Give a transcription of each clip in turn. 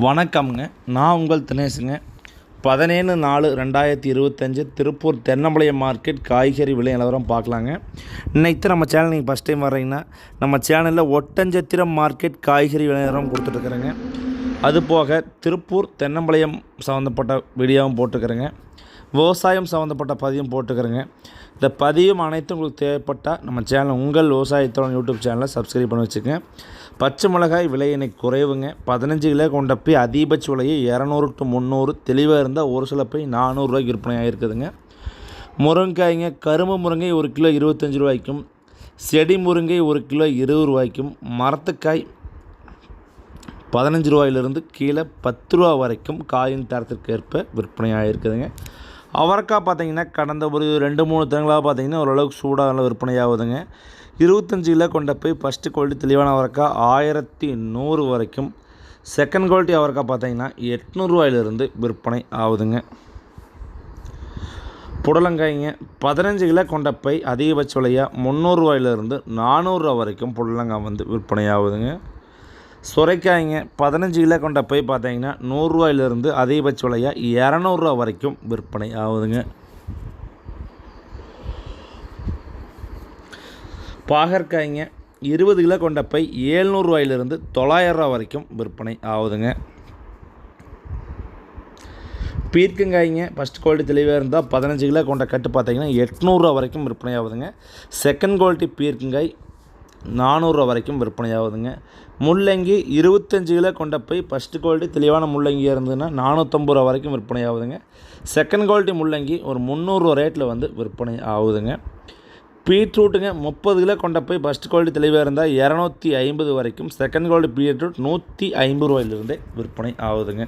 வணக்கம்ங்க. நான் உங்கள் தினேஷுங்க பதினேழு நாலு ரெண்டாயிரத்தி இருபத்தஞ்சு திருப்பூர் தென்னம்பாளையம் மார்க்கெட் காய்கறி விலை நிலவரம் பார்க்கலாங்க. இன்னைக்கு நம்ம சேனல் நீங்கள் ஃபஸ்ட் டைம் வர்றீங்கன்னா நம்ம சேனலில் ஒட்டஞ்சத்திரம் மார்க்கெட் காய்கறி விலை நிலவரம் கொடுத்துட்ருக்குறேங்க. அதுபோக திருப்பூர் தென்னம்பாளையம் சம்மந்தப்பட்ட வீடியோவும் போட்டுக்கிறேங்க விவசாயம் சம்மந்தப்பட்ட பதிவும் போட்டுக்கிறேங்க இந்த பதிவும் அனைத்தும் உங்களுக்கு தேவைப்பட்டால் நம்ம சேனல் உங்கள் விவசாயத்தோட யூடியூப் சேனலை சப்ஸ்கிரைப் பண்ணி வச்சுக்கோங்க. பச்சை மிளகாய் விலை எனக்கு குறைவுங்க. பதினஞ்சு கிலோ கொண்ட போய் அதிகபட்ச விலையை இரநூறு டு முந்நூறு தெளிவாக இருந்தால் ஒரு சில போய் நானூறுரூவாய்க்கு விற்பனை ஆகிருக்குதுங்க முருங்கைக்காய்ங்க கரும்பு முருங்கை ஒரு கிலோ இருபத்தஞ்சி ரூபாய்க்கும் செடி முருங்கை ஒரு கிலோ இருபது ரூபாய்க்கும் மரத்துக்காய் பதினஞ்சு ரூபாயிலிருந்து கீழே பத்து ரூபா வரைக்கும் காயின் தரத்திற்கு ஏற்ப விற்பனையாக இருக்குதுங்க அவரைக்காய் பார்த்தீங்கன்னா கடந்த ஒரு ரெண்டு மூணு தினங்களாக பார்த்தீங்கன்னா ஓரளவுக்கு சூடாக நல்லா விற்பனையாகுதுங்க. இருபத்தஞ்சு கிலோ கொண்ட போய் ஃபஸ்ட்டு குவாலிட்டி தெளிவான அவரைக்காய் ஆயிரத்தி நூறு வரைக்கும். செகண்ட் குவாலிட்டி அவரைக்காய் பார்த்தீங்கன்னா எட்நூறுவாயிலிருந்து விற்பனை ஆகுதுங்க. புடலங்காய்ங்க பதினஞ்சு கிலோ கொண்ட பை அதிகபட்ச விலையாக முந்நூறுரூவாயிலிருந்து நானூறுரூவா வரைக்கும் புடலங்காய் வந்து விற்பனை ஆகுதுங்க. சுரைக்காய்ங்க பதினஞ்சு கிலோ கொண்ட பை பார்த்தீங்கன்னா நூறுரூவாயிலிருந்து அதிகபட்ச விலையாக இரநூறுவா வரைக்கும் விற்பனை ஆகுதுங்க. பாகற்காய்ங்க. இருபது கிலோ கொண்ட பை ஏழ்நூறுவாயிலிருந்து தொள்ளாயிரரூவா வரைக்கும் விற்பனை ஆகுதுங்க. பீர்க்கங்காய்ங்க ஃபஸ்ட் குவாலிட்டி தெளிவாக இருந்தால் பதினஞ்சு கிலோ கொண்ட கட்டு பார்த்தீங்கன்னா எட்நூறுரூவா வரைக்கும் விற்பனை ஆகுதுங்க. செகண்ட் குவாலிட்டி பீர்க்கங்காய் நானூறுரூவா வரைக்கும் விற்பனை ஆகுதுங்க. முள்ளங்கி இருபத்தஞ்சு கிலோ கொண்ட போய் ஃபஸ்ட்டு குவாலிட்டி தெளிவான முள்ளங்கியாக இருந்ததுன்னா நானூற்றம்பது ரூபா வரைக்கும் விற்பனை ஆகுதுங்க. செகண்ட் குவாலிட்டி முள்ளங்கி ஒரு முந்நூறுரூவா ரேட்டில் வந்து விற்பனை ஆகுதுங்க. பீட்ரூட்டுங்க முப்பது கிலோ கொண்ட போய் ஃபஸ்ட் குவாலிட்டி தெளிவாக இருந்தால் இரநூத்தி ஐம்பது வரைக்கும். செகண்ட் குவாலிட்டி பீட்ரூட் நூற்றி ஐம்பது ரூபாயிலிருந்தே விற்பனை ஆகுதுங்க.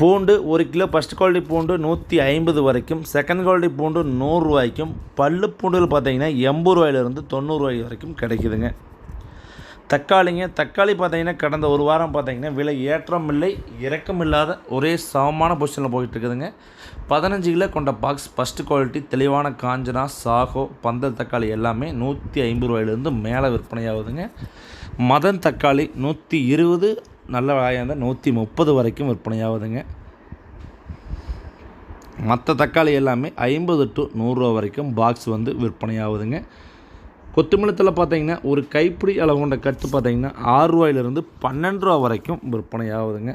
பூண்டு ஒரு கிலோ ஃபஸ்ட் குவாலிட்டி பூண்டு நூற்றி ஐம்பது வரைக்கும். செகண்ட் குவாலிட்டி பூண்டு நூறுரூவாய்க்கும் பல்லு பூண்டுகள் பார்த்தீங்கன்னா எண்பது ரூபாயிலிருந்து தொண்ணூறுரூவாய் வரைக்கும் கிடைக்குதுங்க. தக்காளிங்க தக்காளி பார்த்தீங்கன்னா கடந்த ஒரு வாரம் பார்த்தீங்கன்னா விலை ஏற்றம் இல்லை இறக்கம் இல்லாத ஒரே சமமான பொசிஷனில் போயிட்டு இருக்குதுங்க பதினஞ்சு கிலோ கொண்ட பாக்ஸ் ஃபஸ்ட்டு குவாலிட்டி தெளிவான காஞ்சனா சாகோ பந்தல் தக்காளி எல்லாமே நூற்றி ஐம்பது ரூபாயிலேருந்து மேலே விற்பனையாகுதுங்க. மதன் தக்காளி நூற்றி இருபது நல்ல விலையாக இருந்தால் நூற்றி முப்பது வரைக்கும் விற்பனையாகுதுங்க. மற்ற தக்காளி எல்லாமே ஐம்பது டு நூறுரூவா வரைக்கும் பாக்ஸ் வந்து விற்பனையாகுதுங்க. கொத்தமல்லத்தில் பார்த்தீங்கன்னா ஒரு கைப்பிடி அளவு கொண்ட கட்டு பார்த்தீங்கன்னா ஆறு ரூபாயிலிருந்து பன்னெண்டு ரூபா வரைக்கும் விற்பனையாகுதுங்க.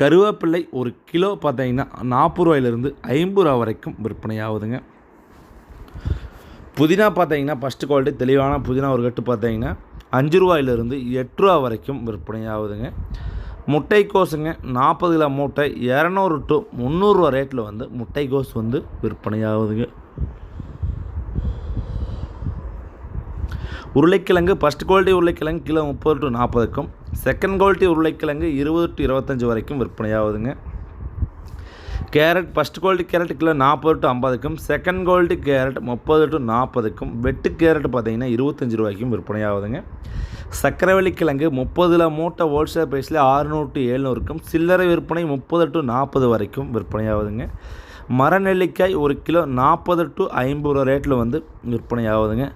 கருவேப்பிள்ளை ஒரு கிலோ பார்த்தீங்கன்னா நாற்பது ரூபாயிலிருந்து ஐம்பது ரூபா வரைக்கும் விற்பனை ஆகுதுங்க புதினா பார்த்தீங்கன்னா ஃபஸ்ட்டு குவாலிட்டி தெளிவான புதினா ஒரு கட்டு பார்த்தீங்கன்னா அஞ்சு ரூபாயிலிருந்து எட்டு ரூபா வரைக்கும் விற்பனை ஆகுதுங்க முட்டைக்கோஸுங்க நாற்பது கிலோ மூட்டை இரநூறு டு முந்நூறுரூவா ரேட்டில் வந்து முட்டைக்கோஸ் வந்து விற்பனையாகுதுங்க. உருளைக்கிழங்கு ஃபஸ்ட் குவாலிட்டி உருளைக்கிழங்கு கிலோ முப்பது டு நாற்பதுக்கும் செகண்ட் குவாலிட்டி உருளைக்கிழங்கு இருபது டு இருபத்தஞ்சி வரைக்கும் விற்பனையாகுதுங்க. Carrot first quality carrot kilo நாற்பது டு ஐம்பதுக்கும் செகண்ட் குவாலிட்டி கேரட் முப்பது டு நாற்பதுக்கும் வெட்டு கேரட் பார்த்தீங்கன்னா இருபத்தஞ்சி ரூபாய்க்கும் விற்பனையாகுதுங்க. சக்கரவள்ளி கிழங்கு முப்பதில் மூட்டை ஹோல்சேல் ப்ரைஸில் ஆறுநூறு டு எழுநூறுக்கும் சில்லறை விற்பனை முப்பது டு நாற்பது வரைக்கும் விற்பனையாகுதுங்க. மரநெல்லிக்காய் ஒரு கிலோ நாற்பது டு ஐம்பது ரூபா ரேட்டில் வந்து விற்பனை ஆகுதுங்க.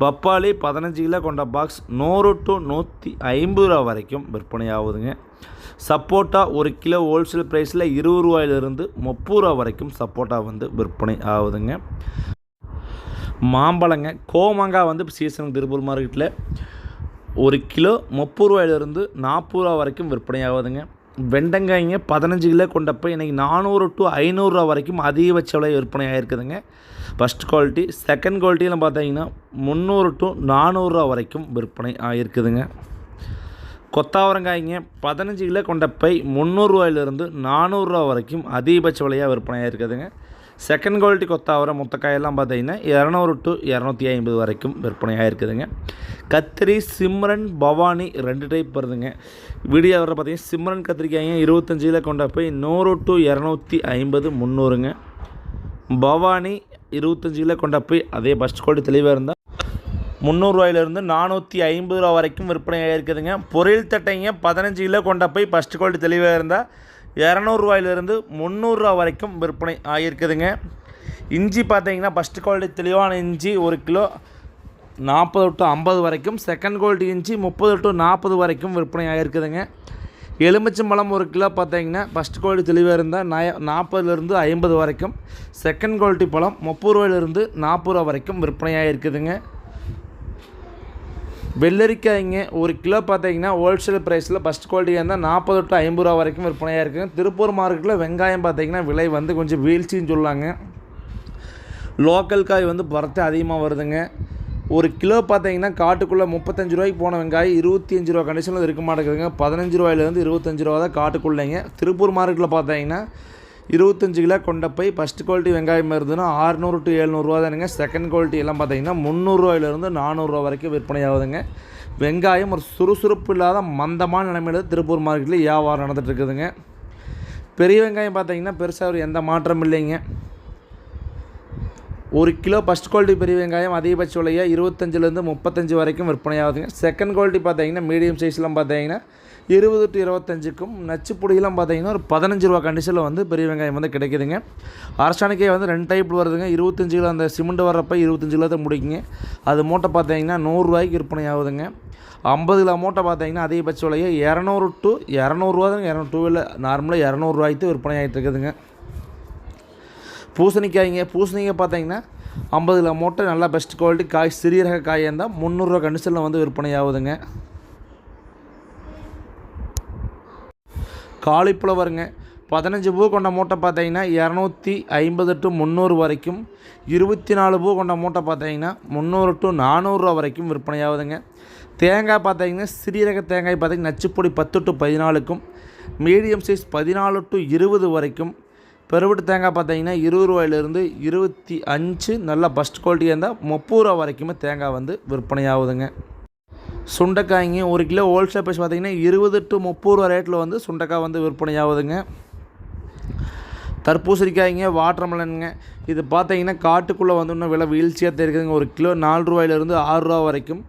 பப்பாளி பதினஞ்சு கிலோ கொண்ட பாக்ஸ் நூறு டு நூற்றி ஐம்பது ரூபா வரைக்கும் விற்பனை ஆகுதுங்க. சப்போட்டா ஒரு கிலோ ஹோல்சேல் ப்ரைஸில் இருபது ரூபாயிலிருந்து முப்பது ரூபா வரைக்கும் சப்போட்டா வந்து விற்பனை ஆகுதுங்க. மாம்பழங்க கோமாங்காய் வந்து சீசன் திருப்பூர் மார்க்கெட்டில் ஒரு கிலோ முப்பது ரூபாயிலிருந்து நாற்பது ரூபா வரைக்கும் விற்பனை ஆகுதுங்க. வெண்டங்காய்ங்க பதினஞ்சு கிலோ கொண்டப்போ இன்றைக்கி நானூறு டு ஐநூறுரூவா வரைக்கும் அதிகபட்ச விலை விற்பனை ஆகிருக்குதுங்க ஃபஸ்ட் குவாலிட்டி செகண்ட் குவாலிட்டியில் பார்த்தீங்கன்னா முந்நூறு டு நானூறுரூவா வரைக்கும் விற்பனை ஆகிருக்குதுங்க கொத்தாவரங்காய்ங்க பதினஞ்சு கிலோ கொண்ட பை முந்நூறுரூவாயிலிருந்து நானூறுரூவா வரைக்கும் அதிகபட்ச விலையாக விற்பனை ஆகிருக்குதுங்க செகண்ட் குவாலிட்டி கொத்தாவரம் முத்தக்காயெல்லாம் பார்த்தீங்கன்னா இரநூறு டு இரநூத்தி ஐம்பது வரைக்கும் விற்பனை ஆகிருக்குதுங்க கத்திரி சிம்ரன் பவானி ரெண்டு டைப் வருதுங்க. வீடியோ வர பார்த்தீங்கன்னா சிம்ரன் கத்திரிக்காய்ங்க இருபத்தஞ்சியில் கொண்டா கொண்ட போய் நூறு டு இரநூத்தி ஐம்பது முந்நூறுங்க. பவானி இருபத்தஞ்சியில் கொண்டா கொண்ட போய் அதே ஃபஸ்ட் குவாலிட்டி தெளிவாக இருந்தால் முந்நூறுரூவாயிலிருந்து நானூற்றி ஐம்பது ரூபா வரைக்கும் விற்பனை ஆகிருக்குதுங்க பொரியல் தட்டைங்க பதினஞ்சு கிலோ கொண்ட போய் ஃபஸ்ட் குவாலிட்டி தெளிவாக இருந்தால் இரநூறுவாயிலிருந்து முந்நூறுரூவா வரைக்கும் விற்பனை ஆகியிருக்குதுங்க இஞ்சி பார்த்தீங்கன்னா ஃபஸ்ட்டு குவாலிட்டி தெளிவான இஞ்சி ஒரு கிலோ நாற்பது டு ஐம்பது வரைக்கும். செகண்ட் குவாலிட்டி இன்ச்சி முப்பது டு நாற்பது வரைக்கும் விற்பனை ஆகிருக்குதுங்க எலுமிச்சம்பழம் ஒரு கிலோ பார்த்தீங்கன்னா ஃபஸ்ட் குவாலிட்டி தெளிவாக இருந்தால் நய நாற்பதுலேருந்து ஐம்பது வரைக்கும். செகண்ட் குவாலிட்டி பழம் முப்பது ரூபாயிலிருந்து நாற்பது ரூபா வரைக்கும் விற்பனையாக இருக்குதுங்க வெள்ளரிக்காய்ங்க ஒரு கிலோ பார்த்தீங்கன்னா ஹோல்சேல் ப்ரைஸில் ஃபஸ்ட் குவாலிட்டியாக இருந்தால் நாற்பது டு ஐம்பது ரூபா வரைக்கும் விற்பனையாக இருக்குங்க திருப்பூர் மார்க்கெட்டில் வெங்காயம் பார்த்தீங்கன்னா விலை வந்து கொஞ்சம் வீழ்ச்சின்னு சொல்லாங்க. லோக்கல் காய் வந்து பரத்து அதிகமாக வருதுங்க. ஒரு கிலோ பார்த்தீங்கன்னா காட்டுக்குள்ளே முப்பத்தஞ்சு ரூபாய்க்கு போன வெங்காயம் இருபத்தி அஞ்சு ரூபா கண்டிஷனில் இருக்க மாட்டேங்குதுங்க. பதினஞ்சு ரூபாயிலேருந்து இருபத்தஞ்சு ரூபா தான் காட்டுக்குள்ளேங்க. திருப்பூர் மார்க்கெட்டில் பார்த்தீங்கன்னா இருபத்தஞ்சு கிலோ கொண்ட போய் ஃபஸ்ட் குவாலிட்டி வெங்காயம் இருந்ததுன்னா ஆறுநூறு டு ஏழ்நூறுரூவா தானுங்க. செகண்ட் குவாலிட்டி எல்லாம் பார்த்தீங்கன்னா முந்நூறுரூவாயிலேருந்து நானூறுரூவா வரைக்கும் விற்பனை ஆகுதுங்க. வெங்காயம் ஒரு சுறுசுறுப்பு இல்லாத மந்தமான நிலைமையில திருப்பூர் மார்க்கெட்டில் வியாபாரம் நடந்துகிட்ருக்குதுங்க பெரிய வெங்காயம் பார்த்தீங்கன்னா பெருசாக ஒரு எந்த மாற்றம் இல்லைங்க. ஒரு கிலோ ஃபஸ்ட் குவாலிட்டி பெரிய வெங்காயம் அதிகபட்ச விலையாக இருபத்தஞ்சிலேருந்து முப்பத்தஞ்சு வரைக்கும் விற்பனை ஆகுதுங்க செகண்ட் குவாலிட்டி பார்த்தீங்கன்னா மீடியம் சைஸ்லாம் பார்த்தீங்கன்னா இருபது டு இருபத்தஞ்சுக்கும் நச்சு பொடியெல்லாம் பார்த்தீங்கன்னா ஒரு பதினஞ்சு ரூபா கண்டிஷனில் வந்து பெரிய வெங்காயம் வந்து கிடைக்குதுங்க. அரசாணிக்கே வந்து ரெண்டு டைப் வருதுங்க. இருபத்தஞ்சு கிலோ அந்த சிமெண்ட் வர்றப்ப இருபத்தஞ்சு கிலோ தான் முடிக்குங்க. அது மூட்டை பார்த்தீங்கன்னா நூறுரூவாய்க்கு விற்பனை ஆகுதுங்க ஐம்பது கிலோ மூட்டை பார்த்தீங்கன்னா அதிகபட்ச விலையை இரநூறு டு இரநூறுவா தான் இரநூறு டூ வீலர் நார்மலாக இரநூறுவாய்க்கு விற்பனை ஆகிட்டு இருக்குதுங்க. பூசணிக்காய்ங்க பூசணிக்காய் பார்த்தீங்கன்னா ஐம்பது கிலோ மூட்டை நல்லா பெஸ்ட் குவாலிட்டி காய் சிறிய ரக காயாக இருந்தால் முந்நூறுரூவா கண்டிஷனில் வந்து விற்பனை ஆகுதுங்க. காலிஃப்ளவருங்க. பதினஞ்சு பூ கொண்ட மூட்டை பார்த்தீங்கன்னா இரநூத்தி ஐம்பது டு முந்நூறு வரைக்கும் இருபத்தி நாலு பூ கொண்ட மூட்டை பார்த்தீங்கன்னா முந்நூறு டு நானூறுரூவா வரைக்கும் விற்பனை ஆகுதுங்க. தேங்காய் பார்த்தீங்கன்னா சிறீரக தேங்காய் பார்த்தீங்கன்னா நச்சுப்பொடி பத்து டு பதினாலுக்கும் மீடியம் சைஸ் பதினாலு டு இருபது வரைக்கும் பெருவிட்டு தேங்காய் பார்த்தீங்கன்னா இருபது ரூபாயிலிருந்து இருபத்தி அஞ்சு நல்லா ஃபஸ்ட் குவாலிட்டியாக இருந்தால் முப்பது ரூபா வரைக்குமே தேங்காய் வந்து விற்பனையாகுதுங்க. சுண்டைக்காய்ங்க ஒரு கிலோ ஹோல்சேல் ப்ரைஸ் பார்த்தீங்கன்னா இருபது டு முப்பது ரூபா ரேட்டில் வந்து சுண்டைக்காய் வந்து விற்பனையாகுதுங்க. தர்பூசணிக்காய்ங்க வாட்டர்மலனுங்க இது பார்த்தீங்கன்னா காட்டுக்குள்ளே வந்து இன்னும் விலை வீழ்ச்சியாக தெரியுதுங்க. ஒரு கிலோ நாலு ரூபாயிலிருந்து ஆறு ரூபா வரைக்கும்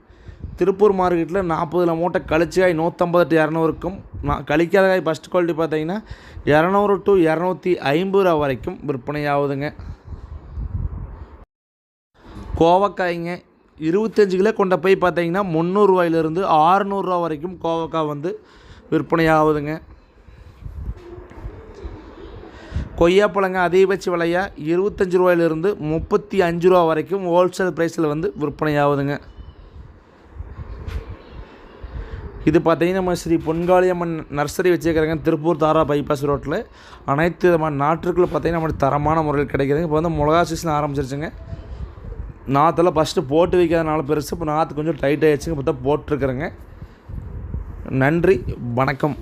திருப்பூர் மார்க்கெட்டில் நாற்பதில் மூட்டை கழிச்சாய் நூற்றம்பது டு இரநூறுக்கும். நான் கழிக்காத காய் ஃபஸ்ட் குவாலிட்டி பார்த்தீங்கன்னா இரநூறு டு இரநூத்தி ஐம்பது ரூபா வரைக்கும் விற்பனை ஆகுதுங்க கோவக்காய்ங்க இருபத்தஞ்சு கிலோ கொண்ட போய் பார்த்தீங்கன்னா முந்நூறுரூவாயிலிருந்து ஆறுநூறுரூவா வரைக்கும் கோவக்காய் வந்து விற்பனை ஆகுதுங்க கொய்யாப்பழங்க அதிகபட்ச விலையாக இருபத்தஞ்சி ரூபாயிலிருந்து முப்பத்தி அஞ்சு ரூபா வரைக்கும் ஹோல்சேல் ப்ரைஸில் வந்து விற்பனை ஆகுதுங்க இது பார்த்தீங்கன்னா நம்ம ஸ்ரீ பொன்காளியம்மன் நர்சரி வச்சுருக்கிறங்க திருப்பூர் தாரா பைபாஸ் ரோட்டில். அனைத்து விதமான நாற்றுக்களும் பார்த்தீங்கன்னா நம்மளுக்கு தரமான முறையில் கிடைக்குதுங்க. இப்போ வந்து மிளகா சீசன் ஆரம்பிச்சிருச்சுங்க. நாற்றெல்லாம் ஃபஸ்ட்டு போட்டு வைக்காதனால பெருசு இப்போ நாற்று கொஞ்சம் டைட் ஆகிடுச்சுங்க இப்போ தான் போட்டிருக்குறேங்க. நன்றி வணக்கம்.